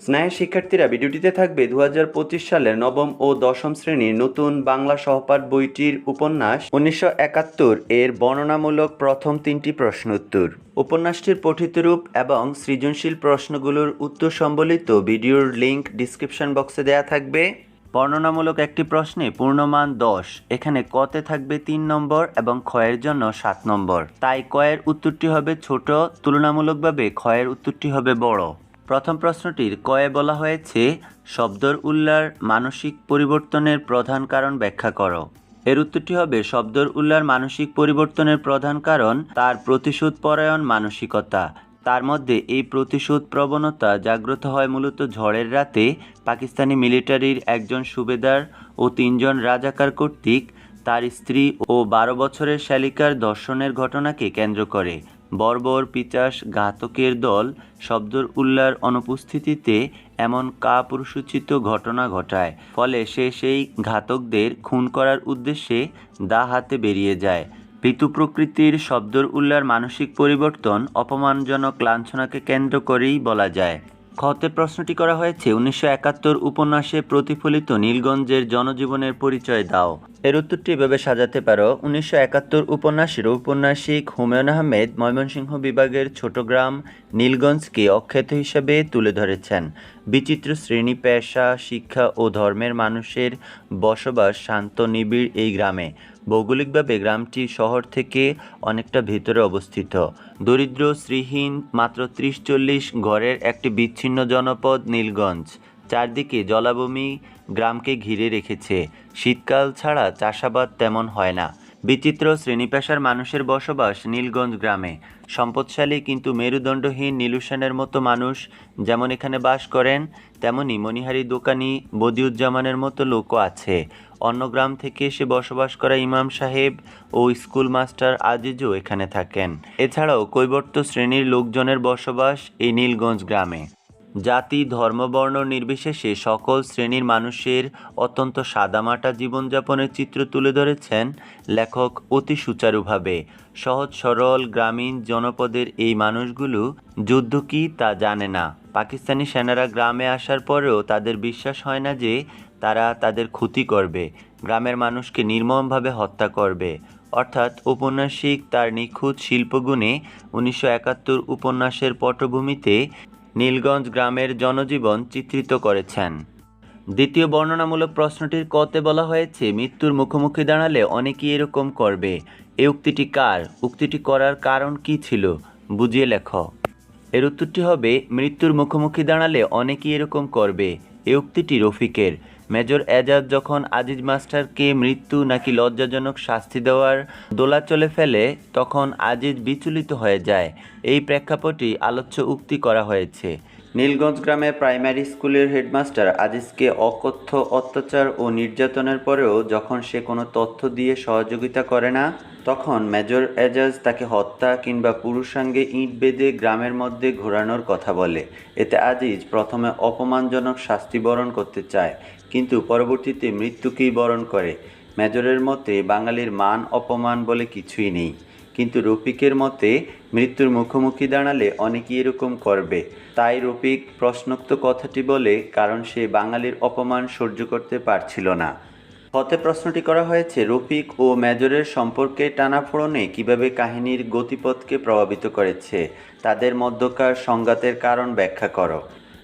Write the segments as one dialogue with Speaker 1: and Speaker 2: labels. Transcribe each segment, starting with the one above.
Speaker 1: স্নায়ের শিক্ষার্থীরা ভিডিওটিতে থাকবে দু হাজার পঁচিশ সালের নবম ও দশম শ্রেণির নতুন বাংলা সহপাঠ বইটির উপন্যাস উনিশশো একাত্তর এর বর্ণনামূলক প্রথম তিনটি প্রশ্ন উত্তর উপন্যাসটির পঠিতরূপ এবং সৃজনশীল প্রশ্নগুলোর উত্তর সম্বলিত ভিডিওর লিংক ডিসক্রিপশন বক্সে দেয়া থাকবে। বর্ণনামূলক একটি প্রশ্নে পূর্ণমান দশ, এখানে কতে থাকবে তিন নম্বর এবং ক্ষয়ের জন্য সাত নম্বর। তাই কয়ের উত্তরটি হবে ছোট, তুলনামূলকভাবে ক্ষয়ের উত্তরটি হবে বড়। প্রথম প্রশ্নটির কয়ে বলা হয়েছে, শব্দর উল্লার মানসিক পরিবর্তনের প্রধান কারণ ব্যাখ্যা করো। এর উত্তরটি হবে, শব্দর উল্লার মানসিক পরিবর্তনের প্রধান কারণ তার প্রতিশোধ পরায়ণ মানসিকতা। তার মধ্যে এই প্রতিশোধ প্রবণতা জাগ্রত হয় মূলত ঝড়ের রাতে পাকিস্তানি মিলিটারির একজন সুবেদার ও তিনজন রাজাকার কর্তৃক, তার স্ত্রী ও বারো বছরের শালিকার দর্শনের ঘটনাকে কেন্দ্র করে। বর্বর পিচাস ঘাতকের দল শব্দর উল্লার অনুপস্থিতিতে এমন কাপুরুষোচিত ঘটনা ঘটায়, ফলে সে সেই ঘাতকদের খুন করার উদ্দেশ্যে দা হাতে বেরিয়ে যায়। পিতু প্রকৃতির শব্দর উল্লার মানসিক পরিবর্তন অপমানজনক লাঞ্ছনাকে কেন্দ্র করেই বলা যায়। খতে প্রশ্নটি করা হয়েছে, উনিশশো একাত্তর উপন্যাসে প্রতিফলিত নীলগঞ্জের জনজীবনের পরিচয় দাও। এর উত্তরটি এভাবে সাজাতে পারো। উনিশশো একাত্তর উপন্যাসের ঔপন্যাসিক হুমায়ুন আহমেদ ময়মনসিংহ বিভাগের ছোটগ্রাম নীলগঞ্জকে অখ্যাত হিসাবে তুলে ধরেছেন। বিচিত্র শ্রেণি পেশা, শিক্ষা ও ধর্মের মানুষের বসবাস শান্ত নিবিড় এই গ্রামে। ভৌগোলিকভাবে গ্রামটি শহর থেকে অনেকটা ভেতরে অবস্থিত। দরিদ্র, শ্রীহীন, মাত্র ত্রিশ চল্লিশ ঘরের একটি বিচ্ছিন্ন জনপদ নীলগঞ্জ। চারদিকে জলাভূমি গ্রামকে ঘিরে রেখেছে। শীতকাল ছাড়া চাষাবাদ তেমন হয় না। বিচিত্র শ্রেণীপেশার মানুষের বসবাস নীলগঞ্জ গ্রামে। সম্পদশালী কিন্তু মেরুদণ্ডহীন নীলুসানের মতো মানুষ যেমন এখানে বাস করেন, তেমনি মণিহারি দোকানি বদিউজ্জামানের মতো লোকও আছে। অন্য গ্রাম থেকে এসে বসবাস করা ইমাম সাহেব ও স্কুল মাস্টার আজিজও এখানে থাকেন। এছাড়াও কৈবর্ত শ্রেণির লোকজনের বসবাস এই নীলগঞ্জ গ্রামে। জাতি ধর্মবর্ণ নির্বিশেষে সকল শ্রেণির মানুষের অত্যন্ত সাদামাটা জীবনযাপনের চিত্র তুলে ধরেছেন লেখক অতি সুচারুভাবে। সহজ, সরল, গ্রামীণ জনপদের এই মানুষগুলো যুদ্ধ কি তা জানে না। পাকিস্তানি সেনারা গ্রামে আসার পরেও তাদের বিশ্বাস হয় না যে তারা তাদের ক্ষতি করবে। গ্রামের মানুষকে নির্মমভাবে হত্যা করবে। অর্থাৎ ঔপন্যাসিক তার নিখুঁত শিল্পগুণে উনিশশো একাত্তর উপন্যাসের পটভূমিতে নীলগঞ্জ গ্রামের জনজীবন চিত্রিত করেছেন। দ্বিতীয় বর্ণনামূলক প্রশ্নটির কতে বলা হয়েছে, মৃত্যুর মুখোমুখি দাঁড়ালে অনেকেই এরকম করবে। এই উক্তিটি কার? উক্তিটি করার কারণ কি ছিল? বুঝিয়ে লেখ। এর উত্তরটি হবে, মৃত্যুর মুখোমুখি দাঁড়ালে অনেকেই এরকম করবে। এ উক্তিটি রফিকের। মেজর এজাজ যখন আজিজ মাস্টারকে মৃত্যু নাকি লজ্জাজনক শাস্তি দেওয়ার দোলা চলে ফেলে, তখন আজিজ বিচলিত হয়ে যায়। এই প্রেক্ষাপটি আলোচ্য উক্তি করা হয়েছে। নীলগঞ্জ গ্রামে প্রাইমারি স্কুলের হেডমাস্টার আজিজকে অকথ্য অত্যাচার ও নির্যাতনের পরেও যখন সে কোনো তথ্য দিয়ে সহযোগিতা করে না, তখন মেজর এজাজ তাকে হত্যা কিংবা পুরুষাঙ্গে ইঁট বেঁধে গ্রামের মধ্যে ঘোরানোর কথা বলে। এতে আজিজ প্রথমে অপমানজনক শাস্তি বরণ করতে চায়, কিন্তু পরবর্তীতে মৃত্যুকেই বরণ করে। মেজরের মতে, বাঙালির মান অপমান বলে কিছুই নেই। কিন্তু রফিকের মতে, মৃত্যুর মুখোমুখি দাঁড়ালে অনেকেই এরকম করবে। তাই রফিক প্রশ্নোক্ত কথাটি বলে কারণ সে বাঙালির অপমান সহ্য করতে পারছিল না। হতে প্রশ্নটি করা হয়েছে, রফিক ও মেজরের সম্পর্কে টানাফোড়নে কীভাবে কাহিনীর গতিপথকে প্রভাবিত করেছে, তাদের মধ্যকার সংঘাতের কারণ ব্যাখ্যা করো।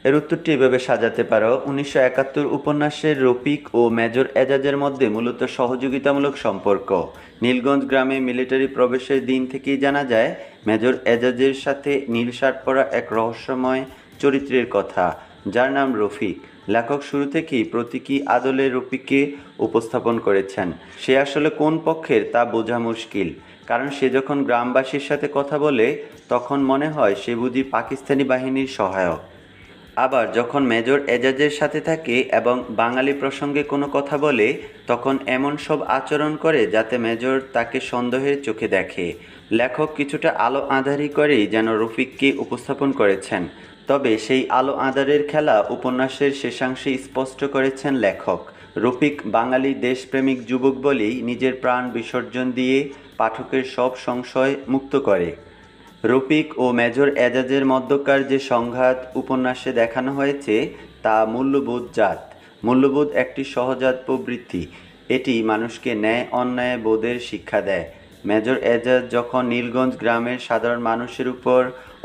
Speaker 1: এর উত্তরটি এভাবে সাজাতে পারো। উনিশশো একাত্তর উপন্যাসের রফিক ও মেজর এজাজের মধ্যে মূলত সহযোগিতামূলক সম্পর্ক। নীলগঞ্জ গ্রামে মিলিটারি প্রবেশের দিন থেকেই জানা যায়, মেজর এজাজের সাথে নীল শার্ট পরা এক রহস্যময় চরিত্রের কথা। যার নাম রফিক। লেখক শুরু থেকেই প্রতীকী আদলে রফিককে উপস্থাপন করেছেন। সে আসলে কোন পক্ষের তা বোঝা মুশকিল। কারণ সে যখন গ্রামবাসীর সাথে কথা বলে, তখন মনে হয় সে বুঝি পাকিস্তানি বাহিনীর সহায়ক। আবার যখন মেজর এজাজের সাথে থাকে এবং বাঙালি প্রসঙ্গে কোনো কথা বলে, তখন এমন সব আচরণ করে যাতে মেজর তাকে সন্দেহের চোখে দেখে। লেখক কিছুটা আলো আঁধারি করেই যেন রফিককে উপস্থাপন করেছেন। তবে সেই আলো আঁধারের খেলা উপন্যাসের শেষাংশে স্পষ্ট করেছেন লেখক। রফিক বাঙালি দেশপ্রেমিক যুবক বলেই নিজের প্রাণ বিসর্জন দিয়ে পাঠকের সব সংশয় মুক্ত করে। রফিক ও মেজর এজাজের মধ্যকার যে সংঘাত উপন্যাসে দেখানো হয়েছে, তা মূল্যবোধ জাত। মূল্যবোধ একটি সহজাত প্রবৃত্তি। এটি মানুষকে ন্যায়, অন্যায় বোধের শিক্ষা দেয়। মেজর এজাজ যখন নীলগঞ্জ গ্রামের সাধারণ মানুষের উপর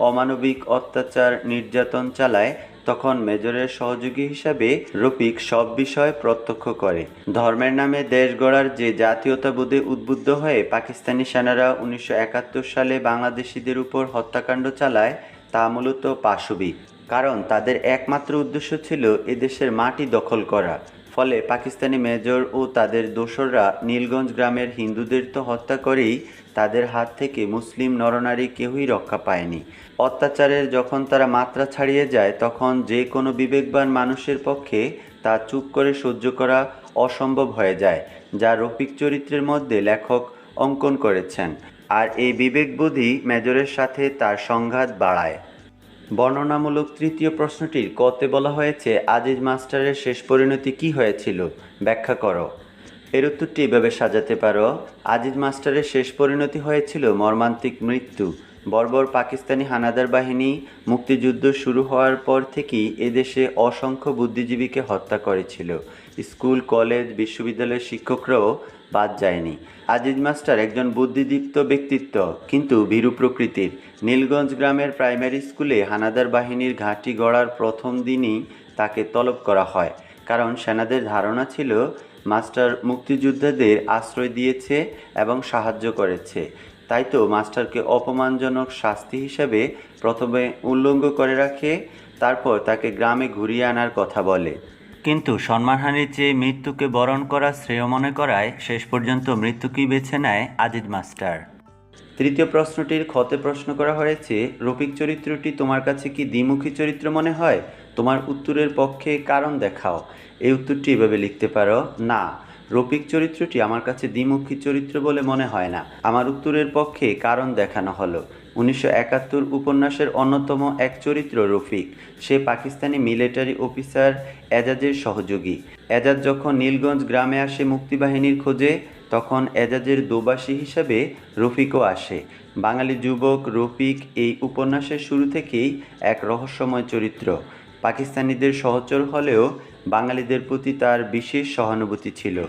Speaker 1: অমানবিক অত্যাচার নির্যাতন চালায় তখন মেজরের সহযোগী হিসাবে রফিক সব বিষয় প্রত্যক্ষ করে। ধর্মের নামে দেশ গড়ার যে জাতীয়তাবোধে উদ্বুদ্ধ হয়ে পাকিস্তানি সেনারা উনিশশো একাত্তর সালে বাংলাদেশিদের উপর হত্যাকাণ্ড চালায়, তা মূলত পাশবিক। কারণ তাদের একমাত্র উদ্দেশ্য ছিল এদেশের মাটি দখল করা। ফলে পাকিস্তানি মেজর ও তাদের দোসররা নীলগঞ্জ গ্রামের হিন্দুদের তো হত্যা করেই তাদের হাত থেকে মুসলিম নরনারী কেউই রক্ষা পায়নি। অত্যাচারের যখন তারা মাত্রা ছাড়িয়ে যায়, তখন যে কোনো বিবেকবান মানুষের পক্ষে তা চুপ করে সহ্য করা অসম্ভব হয়ে যায়, যা রফিক চরিত্রের মধ্যে লেখক অঙ্কন করেছেন। আর এই বিবেকবোধই মেজরের সাথে তার সংঘাত বাড়ায়। বর্ণনামূলক তৃতীয় প্রশ্নটির কতে বলা হয়েছে, আজিজ মাস্টারের শেষ পরিণতি কি হয়েছিল? ব্যাখ্যা করো। এর উত্তরটি এভাবে সাজাতে পারো। আজিজ মাস্টারের শেষ পরিণতি হয়েছিল মর্মান্তিক মৃত্যু। বর্বর পাকিস্তানি হানাদার বাহিনী মুক্তিযুদ্ধ শুরু হওয়ার পর থেকেই এদেশে অসংখ্য বুদ্ধিজীবীকে হত্যা করেছিল। স্কুল, কলেজ, বিশ্ববিদ্যালয়ের শিক্ষকরাও বাদ যায়নি। আজিজ মাস্টার একজন বুদ্ধিদীপ্ত ব্যক্তিত্ব, কিন্তু ভীরু প্রকৃতির। নীলগঞ্জ গ্রামের প্রাইমারি স্কুলে হানাদার বাহিনীর ঘাঁটি গড়ার প্রথম দিনই তাকে তলব করা হয়। কারণ সেনাদের ধারণা ছিল, মাস্টার মুক্তিযোদ্ধাদের আশ্রয় দিয়েছে এবং সাহায্য করেছে। তাই তো মাস্টারকে অপমানজনক শাস্তি হিসেবে প্রথমে উল্লঙ্গ করে রাখে, তারপর তাকে গ্রামে ঘুরিয়ে আনার কথা বলে। কিন্তু সম্মানহানির চেয়ে মৃত্যুকে বরণ করা শ্রেয় মনে করায় শেষ পর্যন্ত মৃত্যুকেই বেছে নেয় আজিজ মাস্টার। তৃতীয় প্রশ্নটির ক্ষতে প্রশ্ন করা হয়েছে, রফিক চরিত্রটি তোমার কাছে কি দ্বিমুখী চরিত্র মনে হয়? তোমার উত্তরের পক্ষে কারণ দেখাও। এই উত্তরটি এভাবে লিখতে পারো, না। রফিক চরিত্রটি আমার কাছে দ্বিমুখী চরিত্র বলে মনে হয় না। আমার উত্তরের পক্ষে কারণ দেখানো হলো। উনিশশো একাত্তর উপন্যাসের অন্যতম এক চরিত্র রফিক। সে পাকিস্তানি মিলিটারি অফিসার এজাজের সহযোগী। এজাজ যখন নীলগঞ্জ গ্রামে আসে মুক্তিবাহিনীর খোঁজে, তখন এজাজের দোবাসী হিসাবে রফিকও আসে। বাঙালি যুবক রফিক এই উপন্যাসের শুরু থেকেই এক রহস্যময় চরিত্র। পাকিস্তানিদের সহচর হলেও বাঙালিদের প্রতি তার বিশেষ সহানুভূতি ছিল।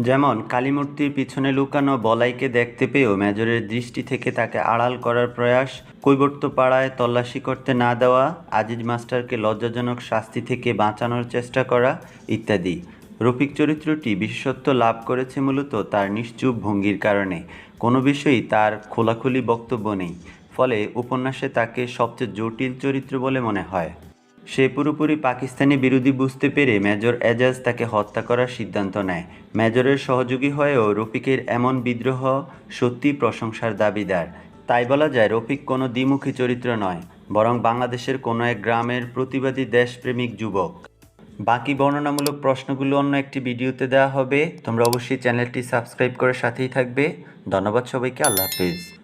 Speaker 1: যেমন, কালীমূর্তির পিছনে লুকানো বলাইকে দেখতে পেয়েও মেজরের দৃষ্টি থেকে তাকে আড়াল করার প্রয়াস, কৈবর্তপাড়ায় তল্লাশি করতে না দেওয়া, আজিজ মাস্টারকে লজ্জাজনক শাস্তি থেকে বাঁচানোর চেষ্টা করা ইত্যাদি। রফিক চরিত্রটি বিশেষত্ব লাভ করেছে মূলত তার নিশ্চুপ ভঙ্গির কারণে। কোনো বিষয়েই তার খোলাখুলি বক্তব্য নেই। ফলে উপন্যাসে তাকে সবচেয়ে জটিল চরিত্র বলে মনে হয়। সে পুরোপুরি পাকিস্তানি বিরোধী বুঝতে পেরে মেজর এজাজ তাকে হত্যা করার সিদ্ধান্ত নেয়। মেজরের সহযোগী হয়েও রফিকের এমন বিদ্রোহ সত্যি প্রশংসার দাবিদার। তাই বলা যায়, রফিক কোনো দ্বিমুখী চরিত্র নয়, বরং বাংলাদেশের কোনো এক গ্রামের প্রতিবাদী দেশপ্রেমিক যুবক। বাকি বর্ণনামূলক প্রশ্নগুলো অন্য একটি ভিডিওতে দেওয়া হবে। তোমরা অবশ্যই চ্যানেলটি সাবস্ক্রাইব করে সাথেই থাকবে। ধন্যবাদ সবাইকে, আল্লাহ হাফেজ।